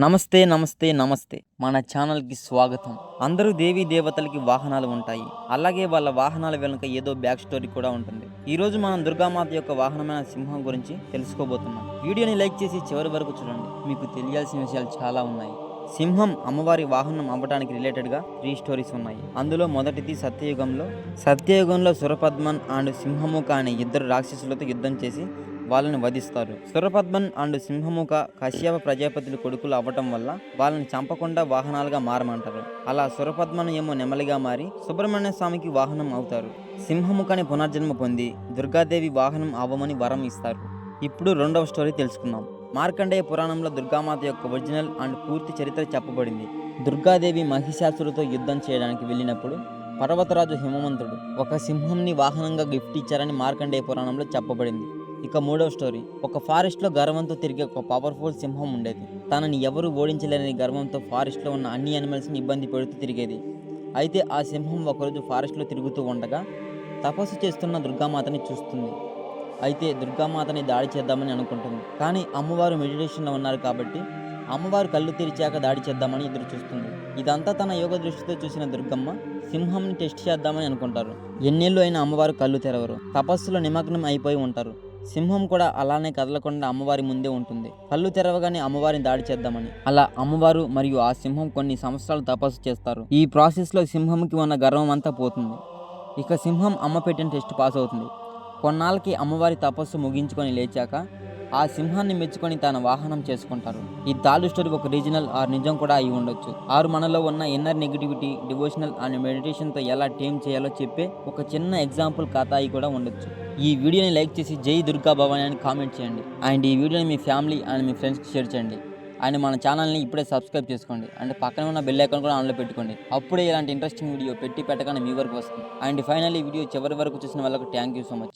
నమస్తే నమస్తే నమస్తే. మన ఛానల్కి స్వాగతం. అందరూ దేవీ దేవతలకి వాహనాలు ఉంటాయి. అలాగే వాళ్ళ వాహనాల వెనుక ఏదో బ్యాక్ స్టోరీ కూడా ఉంటుంది. ఈ రోజు మనం దుర్గామాత యొక్క వాహనమైన సింహం గురించి తెలుసుకోబోతున్నాం. వీడియోని లైక్ చేసి చివరి వరకు చూడండి. మీకు తెలియాల్సిన విషయాలు చాలా ఉన్నాయి. సింహం అమ్మవారి వాహనం అవ్వడానికి రిలేటెడ్గా త్రీ స్టోరీస్ ఉన్నాయి. అందులో మొదటిది సత్యయుగంలో. సత్యయుగంలో సురపద్మన్ అండ్ సింహముఖ అనే ఇద్దరు రాక్షసులతో యుద్ధం చేసి వాళ్ళని వధిస్తారు. సురపద్మన్ అండ్ సింహముఖ కశ్యప ప్రజాపతులు కొడుకులు అవ్వటం వల్ల వాళ్ళని చంపకుండా వాహనాలుగా మారమంటారు. అలా సురపద్మను ఏమో నెమలిగా మారి సుబ్రహ్మణ్య స్వామికి వాహనం అవుతారు. సింహముఖని పునర్జన్మ పొంది దుర్గాదేవి వాహనం అవ్వమని వరం ఇస్తారు. ఇప్పుడు రెండవ స్టోరీ తెలుసుకుందాం. మార్కండేయ పురాణంలో దుర్గామాత యొక్క ఒరిజినల్ అండ్ పూర్తి చరిత్ర చెప్పబడింది. దుర్గాదేవి మహిషాసురుతో యుద్ధం చేయడానికి వెళ్ళినప్పుడు పర్వతరాజు హిమవంతుడు ఒక సింహంని వాహనంగా గిఫ్ట్ ఇచ్చారని మార్కండేయ పురాణంలో చెప్పబడింది. ఇక మూడవ స్టోరీ. ఒక ఫారెస్ట్లో గర్వంతో తిరిగే ఒక పవర్ఫుల్ సింహం ఉండేది. తనని ఎవరు ఓడించలేని గర్వంతో ఫారెస్ట్లో ఉన్న అన్ని యానిమల్స్ని ఇబ్బంది పెడుతూ తిరిగేది. అయితే ఆ సింహం ఒకరోజు ఫారెస్ట్లో తిరుగుతూ ఉండగా తపస్సు చేస్తున్న దుర్గామాతని చూస్తుంది. అయితే దుర్గామాతని దాడి చేద్దామని అనుకుంటుంది. కానీ అమ్మవారు మెడిటేషన్లో ఉన్నారు కాబట్టి అమ్మవారు కళ్ళు తెరిచాక దాడి చేద్దామని ఎదురు చూస్తుంది ఇదంతా తన యోగ దృష్టితో చూసిన దుర్గమ్మ సింహంని టెస్ట్ చేద్దామని అనుకుంటారు. ఎన్నేళ్ళు అయినా అమ్మవారు కళ్ళు తెరవరు. తపస్సులో నిమగ్నం అయిపోయి ఉంటారు. సింహం కూడా అలానే కదలకుండా అమ్మవారి ముందే ఉంటుంది. కళ్ళు తెరవగానే అమ్మవారిని దాడి చేద్దామని. అలా అమ్మవారు మరియు ఆ సింహం కొన్ని సంవత్సరాలు తపస్సు చేస్తారు. ఈ ప్రాసెస్లో సింహంకి ఉన్న గర్వం అంతా పోతుంది. ఇక సింహం అమ్మ పెట్టిన టెస్ట్ పాస్ అవుతుంది. కొన్నాళ్ళకి అమ్మవారి తపస్సు ముగించుకొని లేచాక ఆ సింహాన్ని మెచ్చుకొని తన వాహనం చేసుకుంటారు. ఈ తాలు స్టోరీ ఒక రీజనల్ ఆర్ నిజం కూడా అయి ఉండొచ్చు. ఆరు మనలో ఉన్న ఇన్నర్ నెగిటివిటీ డివోషనల్ అండ్ మెడిటేషన్తో ఎలా టేమ్ చేయాలో చెప్పే ఒక చిన్న ఎగ్జాంపుల్ కథ అయి కూడా ఉండొచ్చు. ఈ వీడియోని లైక్ చేసి జై దుర్గా భవాని అని కామెంట్ చేయండి. అండ్ ఈ వీడియోని మీ ఫ్యామిలీ అండ్ మీ ఫ్రెండ్స్కి షేర్ చేయండి. అండ్ మన ఛానల్ని ఇప్పుడే సబ్స్క్రైబ్ చేసుకోండి. అండ్ పక్కన ఉన్న బెల్ ఐకాన్ కూడా ఆన్లో పెట్టుకోండి. అప్పుడే ఇలాంటి ఇంట్రెస్టింగ్ వీడియో పెట్టి పెట్టగానే మీ వరకు వస్తుంది. అండ్ ఫైనల్ ఈ వీడియో చివరి వరకు చూసిన వాళ్ళకి థ్యాంక్ యూ సో మచ్